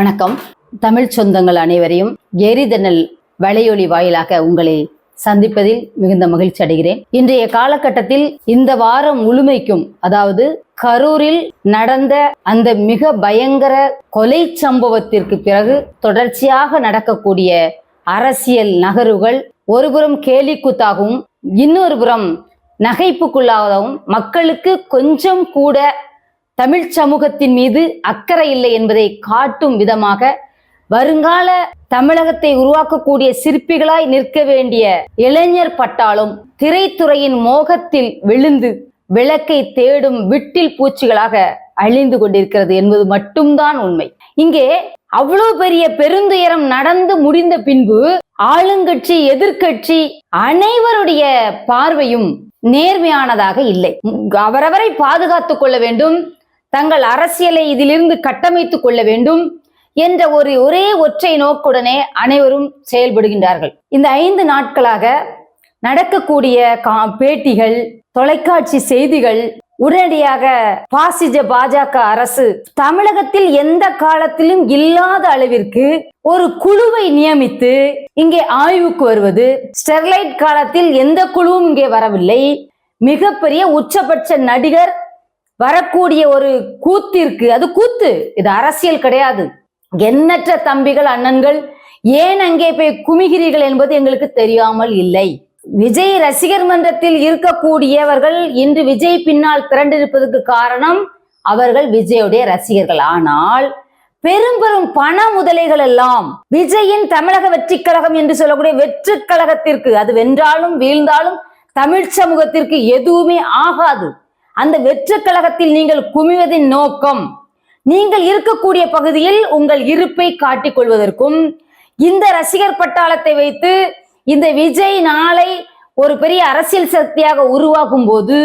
வணக்கம். தமிழ் சொந்தங்கள் அனைவரையும் எரிதனல் வலையொலி வாயிலாக உங்களை சந்திப்பதில் மிகுந்த மகிழ்ச்சி அடைகிறேன். இன்றைய காலகட்டத்தில் இந்த வாரம் முழுமைக்கும் அதாவது கரூரில் நடந்த அந்த மிக பயங்கர கொலை சம்பவத்திற்கு பிறகு தொடர்ச்சியாக நடக்கக்கூடிய அரசியல் நகர்வுகள் ஒருபுறம் கேலிக்கூத்தாகவும் இன்னொரு புறம் நகைப்புக்குள்ளாகவும் மக்களுக்கு கொஞ்சம் கூட தமிழ் சமூகத்தின் மீது அக்கறை இல்லை என்பதை காட்டும் விதமாக வருங்கால தமிழகத்தை உருவாக்கக்கூடிய சிற்பிகளாய் நிற்க வேண்டிய இளைஞர் பட்டாலும் திரைத்துறையின் மோகத்தில் விழுந்து விளக்கை தேடும் விட்டில் பூச்சிகளாக அழிந்து கொண்டிருக்கிறது என்பது மட்டும்தான் உண்மை. இங்கே அவ்வளவு பெரிய பெருந்துயரம் நடந்து முடிந்த பின்பு ஆளுங்கட்சி எதிர்கட்சி அனைவருடைய பார்வையும் நேர்மையானதாக இல்லை. அவரவரை பாதுகாத்துக் கொள்ள வேண்டும். தங்கள் அரசியலை இதிலிருந்து கட்டமைத்துக் கொள்ள வேண்டும் என்ற ஒரு ஒரே ஒற்றை நோக்குடனே அனைவரும் செயல்படுகின்றார்கள். இந்த ஐந்து நாட்களாக நடக்கக்கூடிய கா பேட்டிகள் தொலைக்காட்சி செய்திகள் உடனடியாக பாசிஜ பாஜக அரசு தமிழகத்தில் எந்த காலத்திலும் இல்லாத அளவிற்கு ஒரு குழுவை நியமித்து இங்கே ஆய்வுக்கு வருவது ஸ்டெர்லைட் காலத்தில் எந்த குழுவும் இங்கே வரவில்லை. மிகப்பெரிய உச்சபட்ச நடிகர் வரக்கூடிய ஒரு கூத்திற்கு அது கூத்து இது அரசியல் கிடையாது. எண்ணற்ற தம்பிகள் அண்ணன்கள் ஏன் அங்கே போய் குமிகிறீர்கள் என்பது எங்களுக்கு தெரியாமல் இல்லை. விஜய் ரசிகர் மன்றத்தில் இருக்கக்கூடியவர்கள் இன்று விஜய் பின்னால் திரண்டிருப்பதற்கு காரணம் அவர்கள் விஜயுடைய ரசிகர்கள். ஆனால் பெரும் பெரும் பண முதலைகள் எல்லாம் விஜயின் தமிழக வெற்றி கழகம் என்று சொல்லக்கூடிய வெற்றி கழகத்திற்கு அது வென்றாலும் வீழ்ந்தாலும் தமிழ் சமூகத்திற்கு எதுவுமே ஆகாது. அந்த வெற்றி கழகத்தில் நீங்கள் குமிவதின் நோக்கம். நீங்கள் இருக்கக்கூடிய பகுதியில் உங்கள் இருப்பை காட்டிக் கொள்வதற்கும் இந்த ரசிகர் பட்டாளத்தை வைத்து இந்த விஜய் நாளை ஒரு பெரிய அரசியல் சக்தியாக உருவாக்கும் போது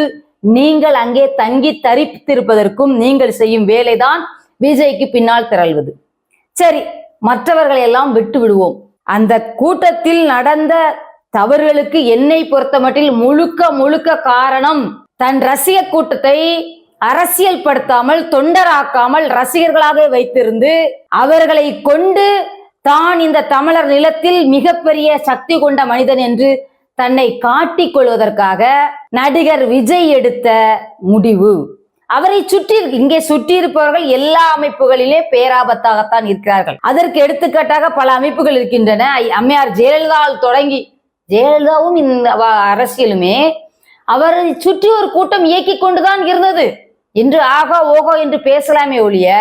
நீங்கள் அங்கே தங்கி தரித்திருப்பதற்கும் நீங்கள் செய்யும் வேலைதான் விஜய்க்கு பின்னால் திரள்வது. சரி மற்றவர்களை எல்லாம் விட்டு விடுவோம். அந்த கூட்டத்தில் நடந்த தவறுகளுக்கு என்னை பொறுத்தமட்டில் முழுக்க முழுக்க காரணம் தன் ரசிக கூட்டத்தை அரசியல் படுத்தாமல் தொண்டராக்காமல் ரசிகர்களாக வைத்திருந்து அவர்களை கொண்டு தான் இந்த தமிழர் நிலத்தில் மிகப்பெரிய சக்தி கொண்ட மனிதன் என்று தன்னை காட்டிக் கொள்வதற்காக நடிகர் விஜய் எடுத்த முடிவு. அவரை சுற்றி இங்கே சுற்றி இருப்பவர்கள் எல்லா அமைப்புகளிலே பேராபத்தாகத்தான் இருக்கிறார்கள். அதற்கு எடுத்துக்காட்டாக பல அமைப்புகள் இருக்கின்றன. அம்மையார் ஜெயலலிதாவால் தொடங்கி ஜெயலலிதாவும் இந்த அரசியலுமே அவரை சுற்றி ஒரு கூட்டம் இயக்கி கொண்டுதான் இருந்தது. என்று ஆகா ஓகோ என்று பேசலாமே ஒழிய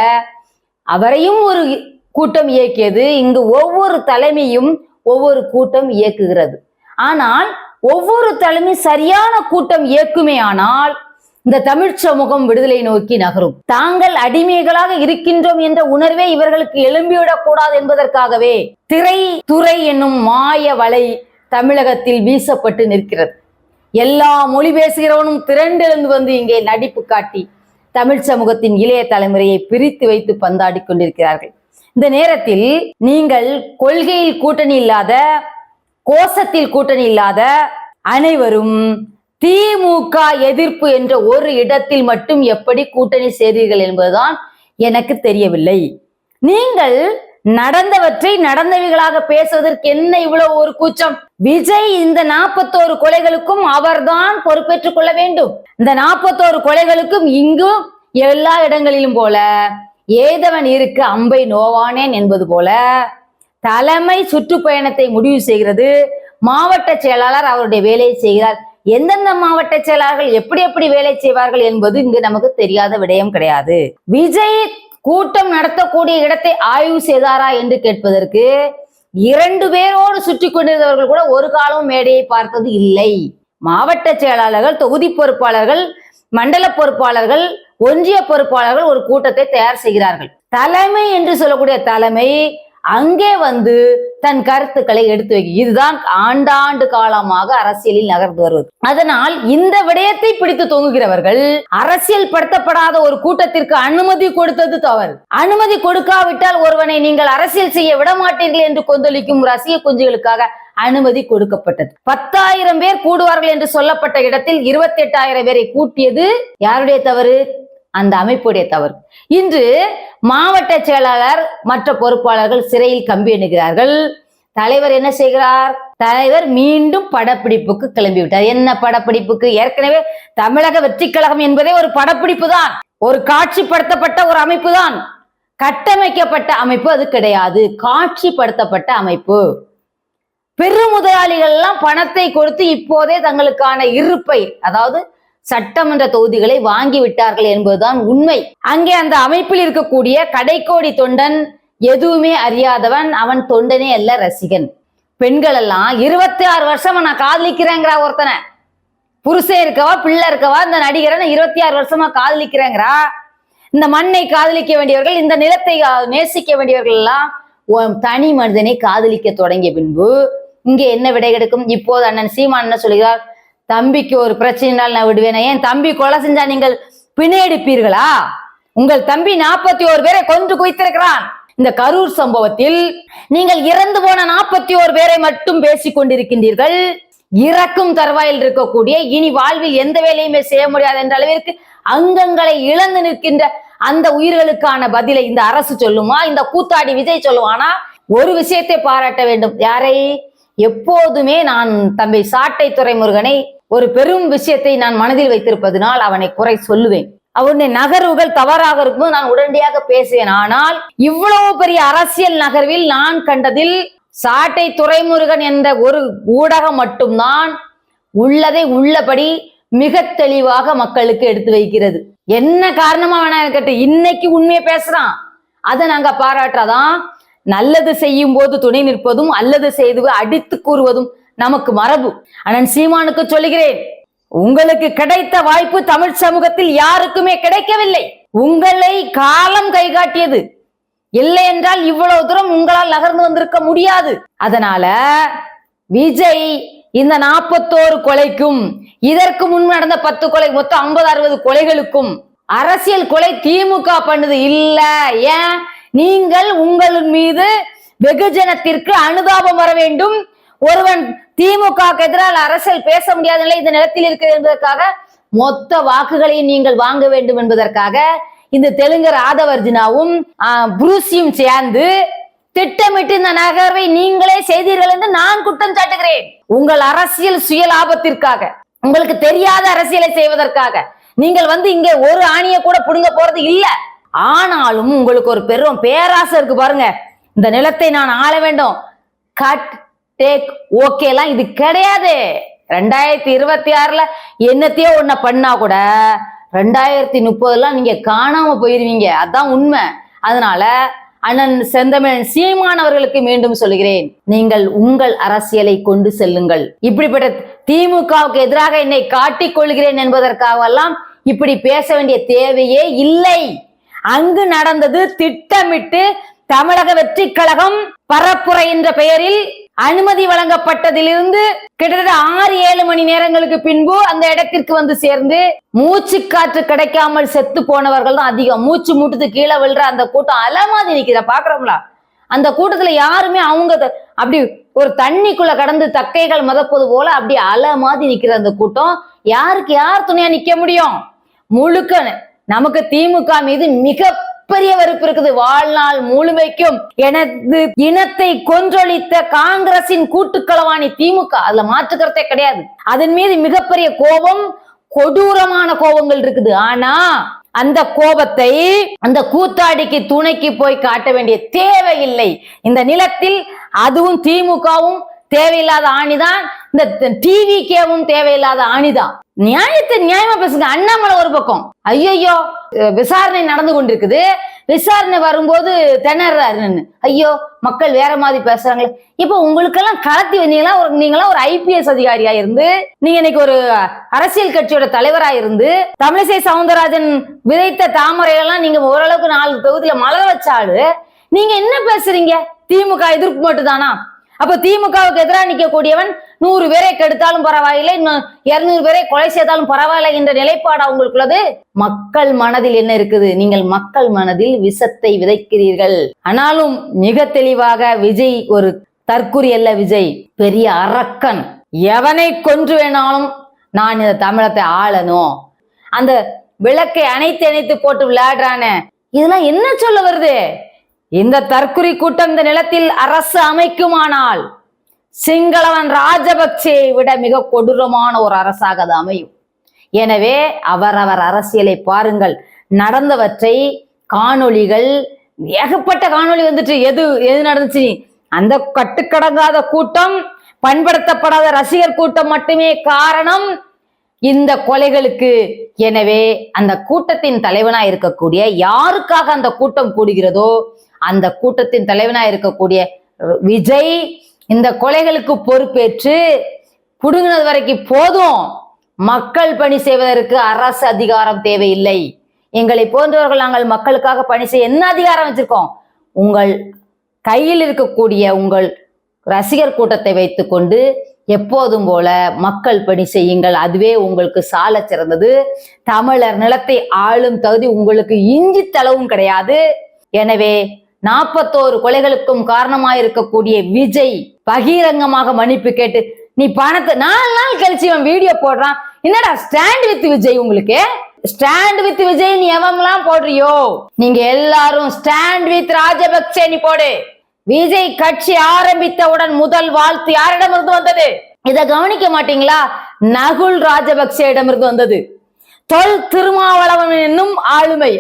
அவரையும் ஒரு கூட்டம் இயக்கியது. இங்கு ஒவ்வொரு தலைமையும் ஒவ்வொரு கூட்டம் இயக்குகிறது. ஆனால் ஒவ்வொரு தலைமை சரியான கூட்டம் இயக்குமே ஆனால் இந்த தமிழ் சமூகம் விடுதலை நோக்கி நகரும். தாங்கள் அடிமைகளாக இருக்கின்றோம் என்ற உணர்வே இவர்களுக்கு எழும்பிவிடக் கூடாது என்பதற்காகவே திரை துறை என்னும் மாய வலை தமிழகத்தில் வீசப்பட்டு நிற்கிறது. எல்லா மொழி பேசுகிறவனும் திரண்டெழுந்து வந்து இங்கே நடிப்பு காட்டி தமிழ் சமூகத்தின் இளைய தலைமுறையை பிரித்து வைத்து பந்தாடி கொண்டிருக்கிறார்கள். இந்த நேரத்தில் நீங்கள் கொள்கையில் கூட்டணி இல்லாத கோஷத்தில் கூட்டணி இல்லாத அனைவரும் திமுக எதிர்ப்பு என்ற ஒரு இடத்தில் மட்டும் எப்படி கூட்டணி செய்தீர்கள் என்பதுதான் எனக்கு தெரியவில்லை. நீங்கள் நடந்தவற்றை நடந்தவைகளாக பேசுவதற்கு என்ன இவ்வளவு ஒரு கூச்சம்? விஜய் இந்த நாற்பத்தோரு கொலைகளுக்கும் அவர்தான் பொறுப்பேற்றுக் கொள்ள வேண்டும். இந்த நாற்பத்தோரு கொலைகளுக்கும் இங்கும் எல்லா இடங்களிலும் போல ஏதவன் இருக்கு அம்பை நோவானேன் என்பது போல தலைமை சுற்றுப்பயணத்தை முடிவு செய்கிறது. மாவட்ட செயலாளர் அவருடைய வேலையை செய்கிறார். எந்தெந்த மாவட்ட செயலாளர்கள் எப்படி எப்படி வேலை செய்வார்கள் என்பது இங்கு நமக்கு தெரியாத விடயம் கிடையாது. விஜய் கூட்டம் நடத்தக்கூடிய இடத்தை ஆய்வு செய்தாரா என்று கேட்பதற்கு இரண்டு பேரோடு சுற்றி கொண்டிருந்தவர்கள் கூட ஒரு காலம் மேடையை பார்த்தது இல்லை. மாவட்ட செயலாளர்கள் தொகுதி பொறுப்பாளர்கள் மண்டல பொறுப்பாளர்கள் ஒன்றிய பொறுப்பாளர்கள் ஒரு கூட்டத்தை தயார் செய்கிறார்கள். தலைமை என்று சொல்லக்கூடிய தலைமை அங்கே வந்து தன் கருத்துக்களை எடுத்து வைக்கும் இதுதான் ஆண்டாண்டு காலமாக அரசியலில் நகர்ந்து வருவது. அதனால் இந்த விடயத்தை பிடித்து தொங்குகிறவர்கள் அரசியல் படுத்தப்படாத ஒரு கூட்டத்திற்கு அனுமதி கொடுத்தது தவறு. அனுமதி கொடுக்காவிட்டால் ஒருவனை நீங்கள் அரசியல் செய்ய விட மாட்டீர்கள் என்று கொந்தளிக்கும் ரசிக குஞ்சுகளுக்காக அனுமதி கொடுக்கப்பட்டது. பத்தாயிரம் பேர் கூடுவார்கள் என்று சொல்லப்பட்ட இடத்தில் இருபத்தி எட்டாயிரம் பேரை கூட்டியது யாருடைய தவறு? அந்த அமைப்புடைய தவறு. இன்று மாவட்ட செயலாளர் மற்ற பொறுப்பாளர்கள் சிறையில் கம்பி எண்ணுகிறார்கள் தலைவர் என்ன செய்கிறார்? தலைவர் மீண்டும் படப்பிடிப்புக்கு கிளம்பி விட்டார் என்ன படப்பிடிப்புக்கு? ஏற்கனவே தமிழக வெற்றி கழகம் என்பதே ஒரு படப்பிடிப்பு தான். ஒரு காட்சிப்படுத்தப்பட்ட ஒரு அமைப்பு தான். கட்டமைக்கப்பட்ட அமைப்பு அது கிடையாது. காட்சிப்படுத்தப்பட்ட அமைப்பு. பெருமுதலாளிகள் எல்லாம் பணத்தை கொடுத்து இப்போதே தங்களுக்கான இருப்பை அதாவது சட்டமன்ற தொகுதிகளை வாங்கி விட்டார்கள் என்பதுதான் உண்மை. அங்கே அந்த அமைப்பில் இருக்கக்கூடிய கடைக்கோடி தொண்டன் எதுவுமே அறியாதவன் அவன் தொண்டனே அல்ல ரசிகன். பெண்கள் எல்லாம் இருபத்தி ஆறு வருஷமா நான் காதலிக்கிறேங்கிறா ஒருத்தனை. புருஷே இருக்கவா பிள்ளை இருக்கவா இந்த நடிகரை நான் இருபத்தி ஆறு வருஷமா காதலிக்கிறேங்கிறா. இந்த மண்ணை காதலிக்க வேண்டியவர்கள் இந்த நிலத்தை நேசிக்க வேண்டியவர்கள் எல்லாம் தனி மனிதனை காதலிக்க தொடங்கிய பின்பு இங்கே என்ன விடை கிடைக்கும் இப்போது அண்ணன் சீமான் என்ன சொல்கிறார்? தம்பிக்கு ஒரு பிரச்சனைனால் நான் விடுவேனா? ஏன் தம்பி கொலை செஞ்சா நீங்கள் பிணையெடுப்பீர்களா? உங்கள் தம்பி நாற்பத்தி ஓரு பேரை கொன்று குவித்திருக்கிறான். இந்த கரூர் சம்பவத்தில் நீங்கள் இறந்து போன நாற்பத்தி ஓரு பேரை மட்டும் பேசிக் கொண்டிருக்கின்றீர்கள். இறக்கும் தருவாயில் இருக்கக்கூடிய இனி வாழ்வில் எந்த வேலையுமே செய்ய முடியாது என்ற அளவிற்கு அங்கங்களை இழந்து நிற்கின்ற அந்த உயிர்களுக்கான பதிலை இந்த அரசு சொல்லுமா? இந்த கூத்தாடி விஜய் சொல்லுவானா? ஒரு விஷயத்தை பாராட்ட வேண்டும். யாரை? எப்போதுமே நான் தம்பி சாட்டை துறைமுருகனை ஒரு பெரும் விஷயத்தை நான் மனதில் வைத்திருப்பதனால் அவனை குறை சொல்லுவேன். அவனுடைய நகர்வுகள் தவறாக இருக்கும்போது நான் உடனடியாக பேசுவேன். ஆனால் இவ்வளவு பெரிய அரசியல் நகர்வில் நான் கண்டதில் சாட்டை துறைமுருகன் என்ற ஒரு ஊடகம் மட்டும்தான் உள்ளதை உள்ளபடி மிக தெளிவாக மக்களுக்கு எடுத்து வைக்கிறது. என்ன காரணமா வேணா இருக்கட்டும் இன்னைக்கு உண்மையை பேசுறான்? அதை நாங்க பாராட்டுறதான் நல்லது செய்யும் போது துணை நிற்பதும் அல்லது செய்து அடித்து கூறுவதும் நமக்கு மரபு. அண்ணன் சீமானுக்கு சொல்லுகிறேன் உங்களுக்கு கிடைத்த வாய்ப்பு தமிழ் சமூகத்தில் யாருக்குமே கிடைக்கவில்லை. உங்களை காலம் கைகாட்டியது. இல்லை என்றால் இவ்வளவு தூரம் உங்களால் நகர்ந்து வந்திருக்க முடியாது. அதனால விஜய் இந்த நாற்பத்தோரு கொலைக்கும் இதற்கு முன் நடந்த பத்து கொலை மொத்தம் ஐம்பது அறுபது கொலைகளுக்கும் அரசியல் கொலை திமுக பண்ணுது இல்ல. ஏன்? நீங்கள் உங்கள் மீது வெகுஜனத்திற்கு அனுதாபம் வர வேண்டும். ஒருவன் திமுக எதிரால் அரசியல் பேச முடியாத நிலை இந்த நிலத்தில் இருக்கிறது என்பதற்காக மொத்த வாக்குகளையும் நீங்கள் வாங்க வேண்டும் என்பதற்காக இந்த தெலுங்கர் ஆதவர்ஜினாவும் ஆஹ், புரூசியும் சேர்ந்து திட்டமிட்டு இந்த நகர்வை நீங்களே செய்தீர்கள் என்று நான் குற்றம் சாட்டுகிறேன். உங்கள் அரசியல் சுய லாபத்திற்காக உங்களுக்கு தெரியாத அரசியலை செய்வதற்காக. நீங்கள் வந்து இங்கே ஒரு ஆணியை கூட புடுங்க போறது இல்ல. ஆனாலும் உங்களுக்கு ஒரு பெரும் பேராசை இருக்கு பாருங்க. இந்த நிலத்தை நான் ஆள வேண்டும். கட் டேக் ஓகே எல்லாம் இது கிடையாது. ரெண்டாயிரத்தி இருபத்தி ஆறுல என்னத்தையோ ஒன்ன பண்ணா கூட ரெண்டாயிரத்தி முப்பதுலாம் நீங்க காணாம போயிருவீங்க. அதான் உண்மை. அதனால அண்ணன் செந்தமிழன் சீமானவர்களுக்கு மீண்டும் சொல்கிறேன். நீங்கள் உங்கள் அரசியலை கொண்டு செல்லுங்கள். இப்படிப்பட்ட திமுகவுக்கு எதிராக என்னை காட்டிக் கொள்கிறேன் என்பதற்காகவெல்லாம் இப்படி பேச வேண்டிய தேவையே இல்லை. அங்கு நடந்தது திட்டமிட்டு தமிழக வெற்றி கழகம் பரப்புரை என்ற பெயரில் அனுமதி வழங்கப்பட்டதிலிருந்து கிட்டத்தட்ட ஆறு ஏழு மணி நேரங்களுக்கு பின்பு அந்த இடத்திற்கு வந்து சேர்ந்து மூச்சு காற்று கிடைக்காமல் செத்து போனவர்கள் தான் அதிகம். மூச்சு முட்டுத்து கீழே விழுற அந்த கூட்டம் அலமாதி நிக்கிற பாக்குறோம்ல அந்த கூட்டத்துல யாருமே அவங்க அப்படி ஒரு தண்ணிக்குள்ள கடந்து தக்கைகள் மதப்பது போல அப்படி அலை மாதிரி நிக்கிற அந்த கூட்டம். யாருக்கு யார் துணையா நிக்க முடியும்? முழுக்க நமக்கு திமுக மீது மிக பெரிய வெறுப்பு இருக்குது. வாழ்நாள் முழுமைக்கும் எனது இனத்தை கொன்றொழித்த காங்கிரசின் கூட்டுக்களவாணி திமுக. அதுல மாற்றுக்கிறதே கிடையாது. அதன் மீது மிகப்பெரிய கோபம் கொடூரமான கோபங்கள் இருக்குது. ஆனா அந்த கோபத்தை அந்த கூத்தாடிக்கு துணைக்கு போய் காட்ட வேண்டிய தேவையில்லை. இந்த நிலத்தில் அதுவும் திமுகவும் தேவையில்லாத ஆணிதான். இந்த டிவிகேவும் தேவையில்லாத ஆணிதான். நியாயத்தை நியாயமா பேசுங்க. அண்ணாமலை ஒரு பக்கம். ஐயோ விசாரணை நடந்து கொண்டிருக்குது. விசாரணை வரும்போது திணறாருன்னு ஐயோ மக்கள் வேற மாதிரி பேசுறாங்களே. இப்போ உங்களுக்கெல்லாம் கலத்தி வந்தீங்களா? ஒரு நீங்களாம் ஒரு ஐபிஎஸ் அதிகாரியா இருந்து நீங்க இன்னைக்கு ஒரு அரசியல் கட்சியோட தலைவரா இருந்து தமிழிசை சவுந்தரராஜன் விதைத்த தாமரையெல்லாம் நீங்க ஓரளவுக்கு நாலு தொகுதியில மலர வச்சாலு நீங்க என்ன பேசுறீங்க? திமுக எதிர்ப்பு மட்டும்தானா? அப்ப திமுகவுக்கு எதிராக நிக்கக்கூடியவன் நூறு பேரை கெடுத்தாலும் பரவாயில்லை இன்னும் இருநூறு பேரை கொலை செய்தாலும் பரவாயில்லை என்ற நிலைப்பாடு அவங்களுக்குள்ளது. மக்கள் மனதில் என்ன இருக்குது? நீங்கள் மக்கள் மனதில் விஷத்தை விதைக்கிறீர்கள். ஆனாலும் மிக தெளிவாக விஜய் ஒரு தற்குறி அல்ல விஜய் பெரிய அரக்கன். எவனை கொன்று வேணாலும் நான் இந்த தமிழத்தை ஆளணும். அந்த விளக்கை அணைத்து அணைத்து போட்டு விளையாடுறானே. இதெல்லாம் என்ன சொல்ல வருது? இந்த தற்குறி கூட்டம் இந்த நிலத்தில் அரசு அமைக்குமானால் சிங்களவன் ராஜபக்சேயை விட மிக கொடூரமான ஒரு அரசாக அது அமையும். எனவே அவரவர் அரசியலை பாருங்கள். நடந்தவற்றை காணொளிகள் ஏகப்பட்ட காணொளி வந்துட்டு. எது எது நடந்துச்சு? அந்த கட்டுக்கடங்காத கூட்டம் பண்படுத்தப்படாத ரசிகர் கூட்டம் மட்டுமே காரணம் இந்த கொலைகளுக்கு. எனவே அந்த கூட்டத்தின் தலைவனா இருக்கக்கூடிய யாருக்காக அந்த கூட்டம் கூடுகிறதோ அந்த கூட்டத்தின் தலைவனாக இருக்கக்கூடிய விஜய் இந்த கொலைகளுக்கு பொறுப்பேற்று புடுங்கினது வரைக்கும் போதும். மக்கள் பணி செய்வதற்கு அரசு அதிகாரம் தேவையில்லை. எங்களை போன்றவர்கள் நாங்கள் மக்களுக்காக பணி செய்ய என்ன அதிகாரம் வச்சிருக்கோம்? உங்கள் கையில் இருக்கக்கூடிய உங்கள் ரசிகர் கூட்டத்தை வைத்துக்கொண்டு எப்போதும் போல மக்கள் பணி செய்யுங்கள். அதுவே உங்களுக்கு சால சிறந்தது. தமிழர் நிலத்தை ஆளும் தகுதி உங்களுக்கு இஞ்சி தளவும் கிடையாது. எனவே நாற்பத்தோரு கொலைகளுக்கும் காரணமாயிருக்கக்கூடிய விஜய் பகிரங்கமாக மன்னிப்பு கேட்டு நீ பணத்தை நாலு நாள் கழிச்சு இவன் வீடியோ போடுறான். என்னடா ஸ்டாண்ட் வித் விஜய் உங்களுக்கு? ஸ்டாண்ட் வித் விஜய் நீ எவங்கெல்லாம் போடுறியோ? நீங்க எல்லாரும் ஸ்டாண்ட் வித் ராஜபக்சே நீ போடு. விஜய் கட்சி ஆரம்பித்தவுடன் முதல் வாழ்த்து யாரிடமிருந்து வந்தது? இதை கவனிக்க மாட்டீங்களா? நகுல் ராஜபக்சேயிடமிருந்து வந்தது. தொல் திருமாவளவன் என்னும் ஆளுமை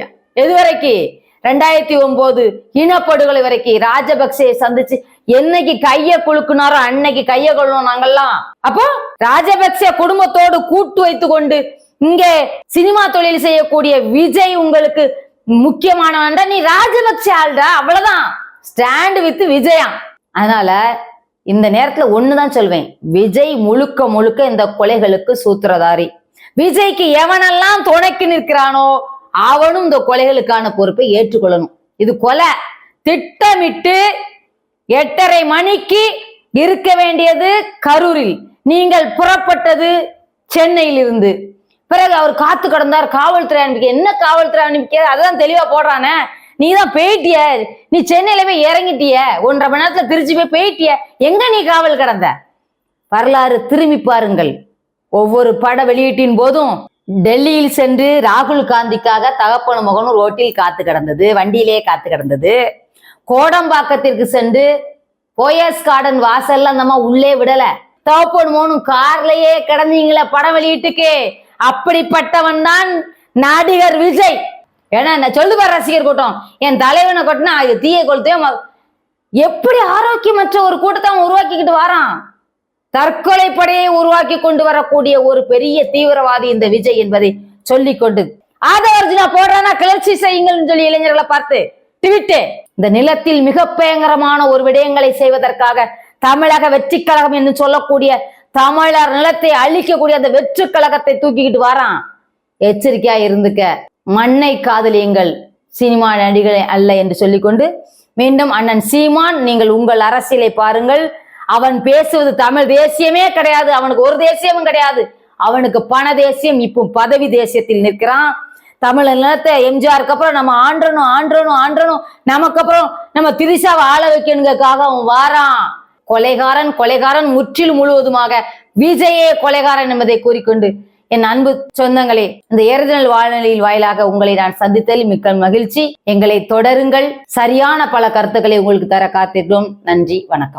எதுவரைக்கு? ரெண்டாயிரத்தி ஒன்பது இனப்படுகொலை வரைக்கும் ராஜபக்சே சந்திச்சு என்னைக்கு கைய குலுக்குனாரோ அன்னைக்கு கைய கொள்ளணும் நாங்கெல்லாம். அப்போ ராஜபக்சே குடும்பத்தோடு கூட்டு வைத்து கொண்டு இங்கே சினிமா தொழில் செய்யக்கூடிய விஜய் உங்களுக்கு முக்கியமானவன்டா நீ ராஜபக்சே ஆள்டா அவ்வளவுதான். Stand with Vijaya. அதனால இந்த நேரத்துல ஒண்ணுதான் சொல்வேன். விஜய் முழுக்க முழுக்க இந்த கொலைகளுக்கு சூத்திரதாரி. விஜய்க்கு எவனெல்லாம் துணைக்கு நிற்கிறானோ அவனும் இந்த கொலைகளுக்கான பொறுப்பை ஏற்றுக்கொள்ளணும். இது கொலை. திட்டமிட்டு எட்டரை மணிக்கு இருக்க வேண்டியது கரூரில். நீங்கள் புறப்பட்டது சென்னையில் இருந்து பிறகு அவர் காத்து கடந்தார் காவல்துறை அனுப்பிக்க. என்ன காவல்துறை அனுப்பிக்க? அதான் தெளிவா போடுறானே. நீ தான் போயிட்டிய நீ சென்னையில போய் இறங்கிட்டிய. ஒன்றரை மணி நேரத்துல திருச்சி போய் போயிட்டிய எங்க நீ காவல் கடந்த? வரலாறு திரும்பி பாருங்கள். ஒவ்வொரு பட வெளியீட்டின் போதும் டெல்லியில் சென்று ராகுல் காந்திக்காக தகப்பன மகனும் ரோட்டில் காத்து கிடந்தது வண்டியிலே காத்து கிடந்தது. கோடம்பாக்கத்திற்கு சென்று போயஸ் கார்டன் வாசல்ல அந்தம்மா உள்ளே விடல. தகப்பன் மகனும் கார்லயே கிடந்தீங்களே படம் வெளியீட்டுக்கு. அப்படிப்பட்டவன் தான் நடிகர் விஜய். ஏன்னா நான் சொல்லு பாரு ரசிகர் கூட்டம். என் தலைவனை கொட்டினா அது தீய கொளுத்தையும் எப்படி ஆரோக்கியமற்ற ஒரு கூட்டத்தை அவன் உருவாக்கிக்கிட்டு வரான்? தற்கொலை படையை உருவாக்கி கொண்டு வரக்கூடிய ஒரு பெரிய தீவிரவாதி இந்த விஜய் என்பதை சொல்லிக்கொண்டு ஆதவர்ஜுனா போடுறானா? கிளர்ச்சி செய்யுங்கள்னு சொல்லி இளைஞர்களை பார்த்து ட்விட்டு இந்த நிலத்தில் மிக பயங்கரமான ஒரு விடயங்களை செய்வதற்காக தமிழக வெற்றி கழகம் என்று சொல்லக்கூடிய தமிழர் நிலத்தை அழிக்கக்கூடிய அந்த வெற்று கழகத்தை தூக்கிக்கிட்டு வரான். எச்சரிக்கையா இருந்துக்க மண்ணை காதலியுங்கள். சினிமா நடிகளை அல்ல என்று சொல்லிக்கொண்டு மீண்டும் அண்ணன் சீமான் நீங்கள் உங்கள் அரசியலை பாருங்கள். அவன் பேசுவது தமிழ் தேசியமே கிடையாது அவனுக்கு ஒரு தேசியமும் கிடையாது. அவனுக்கு பண தேசியம் இப்போ பதவி தேசியத்தில் நிற்கிறான். தமிழ் நிலத்தை எம்ஜிஆருக்கு அப்புறம் நம்ம ஆண்டனும் ஆண்டனும் ஆண்டனும். நமக்கு அப்புறம் நம்ம திரிசாவை ஆள வைக்கணுங்கக்காக அவன் வாரான். கொலைகாரன் கொலைகாரன் முற்றிலும் முழுவதுமாக விஜயே கொலைகாரன் என்பதை கூறிக்கொண்டு என் அன்பு சொந்தங்களே இந்த ஏறுதல் வாழ்நிலையில் வாயிலாக உங்களை நான் சந்தித்ததில் மிக்க மகிழ்ச்சி. எங்களை தொடருங்கள். சரியான பல கருத்துக்களை உங்களுக்கு தர காத்திருக்கிறோம். நன்றி வணக்கம்.